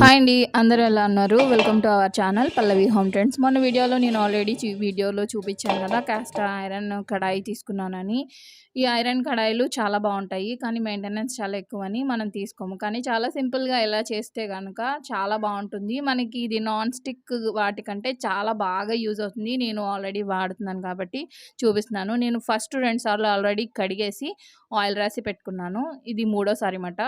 Hi అండి అందరూ ఎలా ఉన్నారు? Welcome to our channel Pallavi home trends మొన్న వీడియోలో నేను ఆల్రెడీ వీడియోలో చూపించాను కదా కాస్ట్ ఐరన్ కడాయి తీసుకున్నానని. ఈ ఐరన్ కడాయిలు చాలా బాగుంటాయి కానీ మెయింటెనెన్స్ చాలా ఎక్కువ అని మనం తీసుకోము. కానీ చాలా సింపుల్గా ఎలా చేస్తే కనుక చాలా బాగుంటుంది. మనకి ఇది నాన్ స్టిక్ వాటికంటే చాలా బాగా యూజ్ అవుతుంది. నేను ఆల్రెడీ వాడుతున్నాను కాబట్టి చూపిస్తున్నాను. నేను ఫస్ట్ రెండు సార్లు ఆల్రెడీ కడిగేసి ఆయిల్ రాసి పెట్టుకున్నాను. ఇది మూడోసారి మాట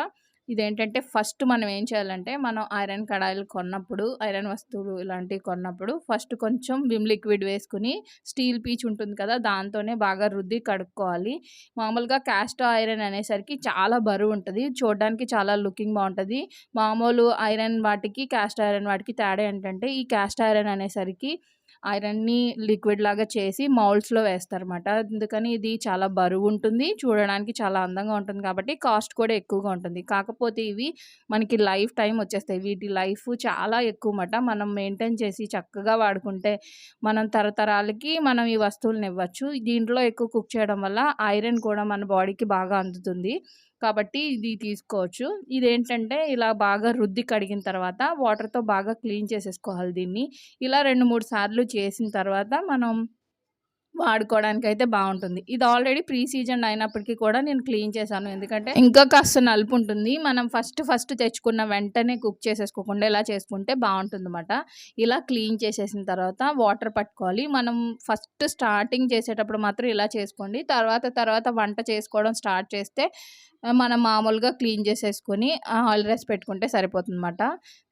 ఇదేంటంటే ఫస్ట్ మనం ఏం చేయాలంటే మనం ఐరన్ కడాయిలు కొన్నప్పుడు ఐరన్ వస్తువులు ఇలాంటివి కొన్నప్పుడు ఫస్ట్ కొంచెం విమ్ లిక్విడ్ వేసుకుని స్టీల్ పీచ్ ఉంటుంది కదా దాంతోనే బాగా రుద్ది కడుక్కోవాలి. మామూలుగా క్యాస్ట్ ఐరన్ అనేసరికి చాలా బరువు ఉంటుంది చూడడానికి చాలా లుకింగ్ బాగుంటుంది. మామూలు ఐరన్ వాటికి క్యాస్ట్ ఐరన్ వాటికి తేడా ఏంటంటే ఈ క్యాస్ట్ ఐరన్ అనేసరికి ఐరన్ని లిక్విడ్ లాగా చేసి మౌల్డ్స్లో వేస్తారన్నమాట. అందుకని ఇది చాలా బరువు ఉంటుంది చూడడానికి చాలా అందంగా ఉంటుంది కాబట్టి కాస్ట్ కూడా ఎక్కువగా ఉంటుంది. కాకపోతే ఇవి మనకి లైఫ్ టైం వచ్చేస్తాయి. వీటి లైఫ్ చాలా ఎక్కువ మాట మనం మెయింటైన్ చేసి చక్కగా వాడుకుంటే మనం తరతరాలకి మనం ఈ వస్తువులను ఇవ్వచ్చు. దీంట్లో ఎక్కువ కుక్ చేయడం వల్ల ఐరన్ కూడా మన బాడీకి బాగా అందుతుంది. కాబట్టి ఇది తీసుకోవచ్చు. ఇదేంటంటే ఇలా బాగా రుద్ది కడిగిన తర్వాత వాటర్తో బాగా క్లీన్ చేసేసుకోవాలి దీన్ని. ఇలా రెండు మూడు సార్లు చేసిన తర్వాత మనం వాడుకోవడానికి అయితే బాగుంటుంది. ఇది ఆల్రెడీ ప్రీ సీజన్ అయినప్పటికీ కూడా నేను క్లీన్ చేశాను. ఎందుకంటే ఇంకా కాస్త నలుపు ఉంటుంది. మనం ఫస్ట్ ఫస్ట్ తెచ్చుకున్న వెంటనే కుక్ చేసేసుకోకుండా ఇలా చేసుకుంటే బాగుంటుంది అనమాట ఇలా క్లీన్ చేసేసిన తర్వాత వాటర్ పట్టుకోవాలి. మనం ఫస్ట్ స్టార్టింగ్ చేసేటప్పుడు మాత్రం ఇలా చేసుకోండి. తర్వాత తర్వాత వంట చేసుకోవడం స్టార్ట్ చేస్తే మనం మామూలుగా క్లీన్ చేసేసుకొని ఆయిల్ రైస్ పెట్టుకుంటే సరిపోతుందన్నమాట.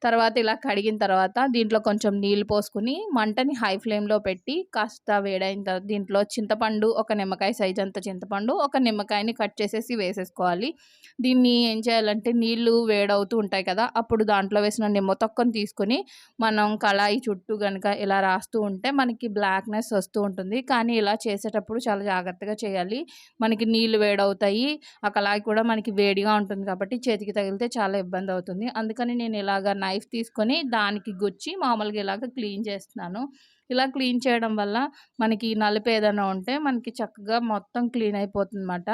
తర్వాత ఇలా కడిగిన తర్వాత దీంట్లో కొంచెం నీళ్ళు పోసుకుని మంటని హై ఫ్లేమ్లో పెట్టి కాస్త వేడైన తర్వాత దీంట్లో చింతపండు ఒక నిమ్మకాయ సైజ్ అంత చింతపండు ఒక నిమ్మకాయని కట్ చేసేసి వేసేసుకోవాలి. దీన్ని ఏం చేయాలంటే నీళ్ళు వేడవుతూ ఉంటాయి కదా అప్పుడు దాంట్లో వేసిన నిమ్మ తొక్కను తీసుకొని మనం కళాయి చుట్టూ కనుక ఇలా రాస్తూ ఉంటే మనకి బ్లాక్నెస్ వస్తూ ఉంటుంది. కానీ ఇలా చేసేటప్పుడు చాలా జాగ్రత్తగా చేయాలి. మనకి నీళ్ళు వేడవుతాయి ఆ కళాయి కూడా కూడా మనకి వేడిగా ఉంటుంది కాబట్టి చేతికి తగిలితే చాలా ఇబ్బంది అవుతుంది. అందుకని నేను ఇలాగ నైఫ్ తీసుకొని దానికి గుచ్చి మామూలుగా ఇలాగ క్లీన్ చేస్తున్నాను. ఇలా క్లీన్ చేయడం వల్ల మనకి నలుపు ఏదైనా ఉంటే మనకి చక్కగా మొత్తం క్లీన్ అయిపోతుంది అన్నమాట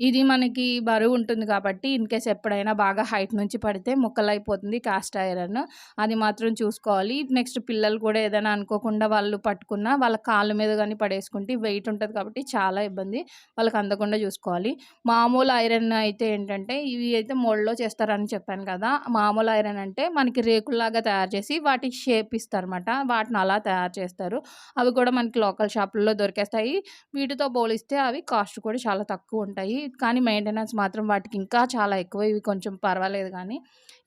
ఇది మనకి బరువు ఉంటుంది కాబట్టి ఇన్ కేస్ ఎప్పుడైనా బాగా హైట్ నుంచి పడితే ముక్కలైపోతుంది కాస్ట్ ఐరన్. అది మాత్రం చూసుకోవాలి. నెక్స్ట్ పిల్లలు కూడా ఏదైనా అనుకోకుండా వాళ్ళు పట్టుకున్న వాళ్ళ కాళ్ళ మీద కానీ పడేసుకుంటే వెయిట్ ఉంటుంది కాబట్టి చాలా ఇబ్బంది. వాళ్ళకి అందకుండా చూసుకోవాలి. మామూలు ఐరన్ అయితే ఏంటంటే ఇవి అయితే మోల్డ్లో చేస్తారని చెప్పాను కదా. మామూలు ఐరన్ అంటే మనకి రేకుల్లాగా తయారు చేసి వాటికి షేప్ ఇస్తారన్నమాట. వాటిని అలా తయారు చేస్తారు. అవి కూడా మనకి లోకల్ షాపుల్లో దొరికేస్తాయి. వీటితో పోలిస్తే అవి కాస్ట్ కూడా చాలా తక్కువ ఉంటాయి. కానీ మెయింటెనెన్స్ మాత్రం వాటికి ఇంకా చాలా ఎక్కువ. ఇవి కొంచెం పర్వాలేదు కానీ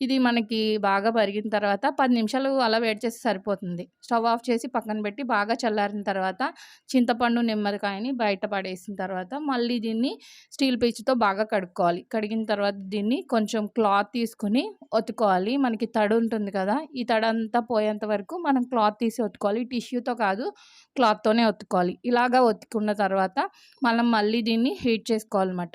ఇది మనకి బాగా పరిగిన తర్వాత పది నిమిషాలు అలా వేడి చేసి సరిపోతుంది. స్టవ్ ఆఫ్ చేసి పక్కన పెట్టి బాగా చల్లారిన తర్వాత చింతపండు నిమ్మకాయని బయట పడేసిన తర్వాత మళ్ళీ దీన్ని స్టీల్ పీచుతో బాగా కడుక్కోవాలి. కడిగిన తర్వాత దీన్ని కొంచెం క్లాత్ తీసుకుని ఒత్తుకోవాలి. మనకి తడి ఉంటుంది కదా ఈ తడి అంతా పోయేంత వరకు మనం క్లాత్ తీసి ఒత్తుకోవాలి. టిష్యూతో కాదు క్లాత్తోనే ఒత్తుకోవాలి. ఇలాగా ఒత్తుకున్న తర్వాత మనం మళ్ళీ దీన్ని హీట్ చేసుకోవాలన్నమాట.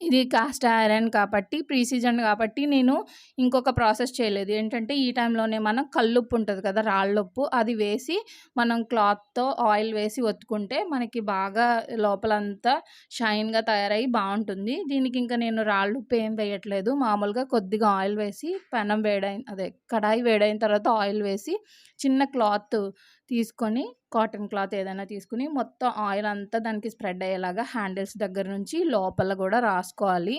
ఇది కాస్ట్ ఐరన్ కాబట్టి ప్రీ సీజన్ కాబట్టి నేను ఇంకొక ప్రాసెస్ చేయలేదు. ఏంటంటే ఈ టైంలోనే మనం కల్లుప్పు ఉంటుంది కదా రాళ్ళుప్పు అది వేసి మనం క్లాత్తో ఆయిల్ వేసి ఒత్తుకుంటే మనకి బాగా లోపలంతా షైన్గా తయారయ్యి బాగుంటుంది. దీనికి ఇంకా నేను రాళ్ళుప్పు ఏం వేయట్లేదు. మామూలుగా కొద్దిగా ఆయిల్ వేసి పెనం వేడైన అదే కడాయి వేడైన తర్వాత ఆయిల్ వేసి చిన్న క్లాత్ తీసుకొని కాటన్ క్లాత్ ఏదైనా తీసుకుని మొత్తం ఆయిల్ అంతా దానికి స్ప్రెడ్ అయ్యేలాగా హ్యాండిల్స్ దగ్గర నుంచి లోపల కూడా రాసుకోవాలి.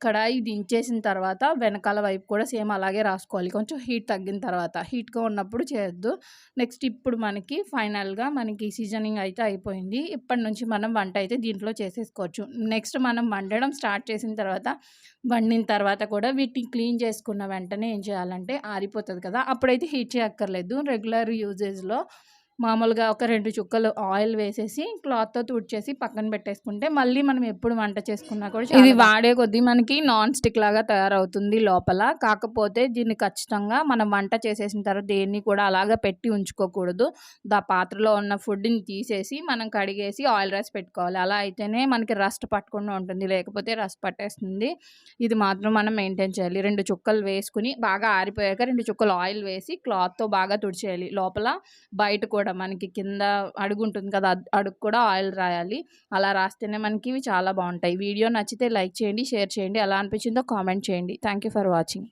కడాయి దించేసిన తర్వాత వెనకాల వైపు కూడా సేమ్ అలాగే రాసుకోవాలి. కొంచెం హీట్ తగ్గిన తర్వాత హీట్గా ఉన్నప్పుడు చేయొద్దు. నెక్స్ట్ ఇప్పుడు మనకి ఫైనల్గా మనకి సీజనింగ్ అయితే అయిపోయింది. ఇప్పటి నుంచి మనం వంట అయితే దీంట్లో చేసేసుకోవచ్చు. నెక్స్ట్ మనం వండడం స్టార్ట్ చేసిన తర్వాత వండిన తర్వాత కూడా వీటిని క్లీన్ చేసుకున్న వెంటనే ఏం చేయాలంటే ఆరిపోతుంది కదా అప్పుడైతే హీట్ చేయక్కర్లేదు. రెగ్యులర్ యూజేజ్లో మామూలుగా ఒక రెండు చుక్కలు ఆయిల్ వేసేసి క్లాత్తో తుడిచేసి పక్కన పెట్టేసుకుంటే మళ్ళీ మనం ఎప్పుడు వంట చేసుకున్నా కూడా ఇది వాడే కొద్దీ మనకి నాన్ స్టిక్ లాగా తయారవుతుంది లోపల. కాకపోతే దీన్ని ఖచ్చితంగా మనం వంట చేసేసిన తర్వాత దేన్ని కూడా అలాగా పెట్టి ఉంచుకోకూడదు. దా పాత్రలో ఉన్న ఫుడ్ని తీసేసి మనం కడిగేసి ఆయిల్ రైస్ పెట్టుకోవాలి. అలా అయితేనే మనకి రస్ట్ పట్టకుండా ఉంటుంది. లేకపోతే రస్ట్ పట్టేస్తుంది. ఇది మాత్రం మనం మెయింటైన్ చేయాలి. రెండు చుక్కలు వేసుకుని బాగా ఆరిపోయాక రెండు చుక్కలు ఆయిల్ వేసి క్లాత్తో బాగా తుడిచేయాలి. లోపల బయట కూడా కూడా మనకి కింద అడుగు ఉంటుంది కదా అడుగు కూడా ఆయిల్ రాయాలి. అలా రాస్తేనే మనకి ఇవి చాలా బాగుంటాయి. వీడియో నచ్చితే లైక్ చేయండి షేర్ చేయండి. ఎలా అనిపించిందో కామెంట్ చేయండి. Thank you for watching.